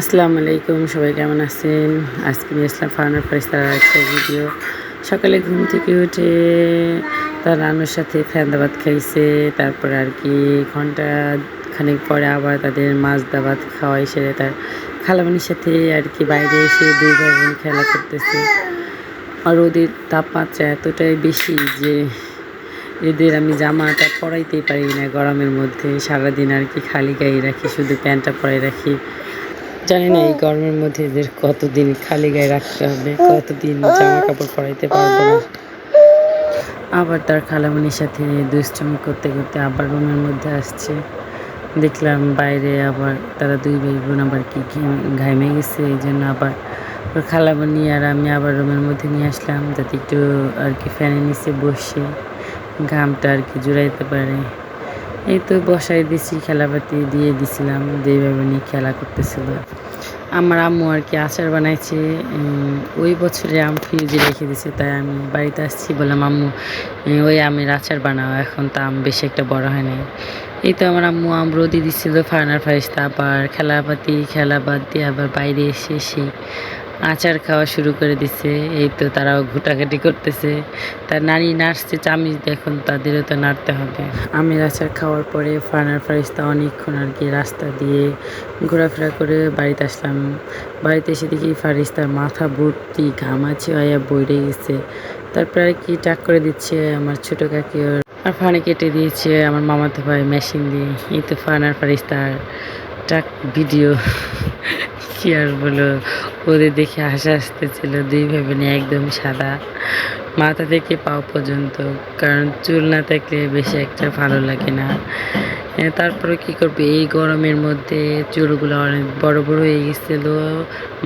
আসসালামু আলাইকুম, সবাই কেমন আছেন? আজকে নিয়ে আসলাম ফার্নার প্রাইস তার একটা ভিডিও। সকালে ঘুম থেকে উঠে তার রান্নার সাথে ফ্যান্দাবাদ খাইছে, তারপরে আর কি ঘণ্টা খানিক পরে আবার তাদের মাছ দাবাত খাওয়াই সেরে তার খালামানির সাথে আর কি বাইরে এসে দুই ভাই বোন খেলা করতেছে। আর ওদের তাপমাত্রা এতটাই বেশি যে এদের আমি জামাটা পরাইতেই পারি না গরমের মধ্যে। সারাদিন আর কি খালি গায়ে রাখি, শুধু প্যান্টটা পরাই রাখি। জানি না, এই গরমের মধ্যে এদের কতদিন খালি গায়ে রাখতে হবে, কতদিন জামা কাপড় পরাইতে পারব না। আবার তার খালামনির সাথে দুষ্টমি করতে করতে আবার রুমের মধ্যে আসছে। দেখলাম বাইরে আবার তারা দুই ভাই বোন আবার কি ঘামে গেছে, এই জন্য আবার ওর খালামনি আর আমি আবার রুমের মধ্যে নিয়ে আসলাম, যাতে একটু আর কি ফ্যানের নিচে বসে ঘামটা আর কি জুড়াইতে পারে। এই তো বসাই দিছি, খেলাপাতি দিয়ে দিছিলাম দুই ভাই বোনই খেলা করতেছিল। আমার আম্মু আর কি আচার বানাইছে ওই বছরে আম ফ্রিজে রেখে দিছে, তাই আমি বাড়িতে আসছি বললাম, আম্মু ওই আমের আচার বানাও, এখন তো আম বেশি একটা বড় হয় নাই। এই তো আমার আম্মু আম রোদি দিচ্ছিল ফার্নার ফারিস্তা, আবার খেলাপাতি খেলা বাদ দিয়ে আবার বাইরে এসে সেই আচার খাওয়া শুরু করে দিছে, এই তো তারাও ঘুটাঘাটি করতেছে। তার নানি নাচছে, চামিচ দেখুন তাদেরও তো নাড়তে হবে। আমের আচার খাওয়ার পরে ফার্নার ফারিস্তা অনেকক্ষণ আর কি রাস্তা দিয়ে ঘোরাফেরা করে বাড়িতে আসলাম। বাড়িতে এসে দেখি ফারিস্তার মাথা ভর্তি ঘামাচি হয়ে বইরে গেছে। তারপরে আর কি টাক করে দিচ্ছে আমার ছোটো কাকি আর ফানে কেটে দিয়েছে আমার মামাতো ভাই মেশিন দিয়ে। এই তো ফার্নার ফারিস্তার টাক ভিডিও, কি আর বলো ওদের দেখে হাসা আসতেছিল দুই ভাই বোনে একদম সাদা, মাথা থেকে পাও পর্যন্ত, কারণ চুল না থাকলে বেশি একটা ভালো লাগে না। তারপরে কি করবে, এই গরমের মধ্যে চুলগুলো অনেক বড় বড় হয়ে গেছিল,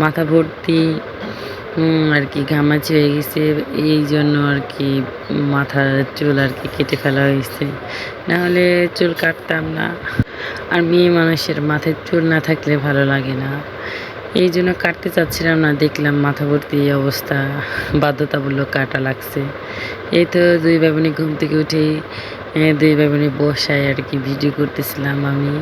মাথা ভর্তি আর কি, ঘামাচি হয়ে গেছে। এই জন্য আর কি মাথার চুল আর কি কেটে ফেলা হয়েছে। নাহলে চুল কাটতাম না। আর মেয়ে মানুষের মাথায় চুল না থাকলে ভালো লাগে না। এই জন্য কাটতে চাচ্ছিলাম না, দেখলাম মাথা ভর্তি এই অবস্থা। বাধ্যতামূলক কাটা লাগছে। এই তো দুই ভাই ঘুম থেকে উঠেই দুই ভাই বোনে বসায় আর কি ভিডিও করতেছিলাম আমি।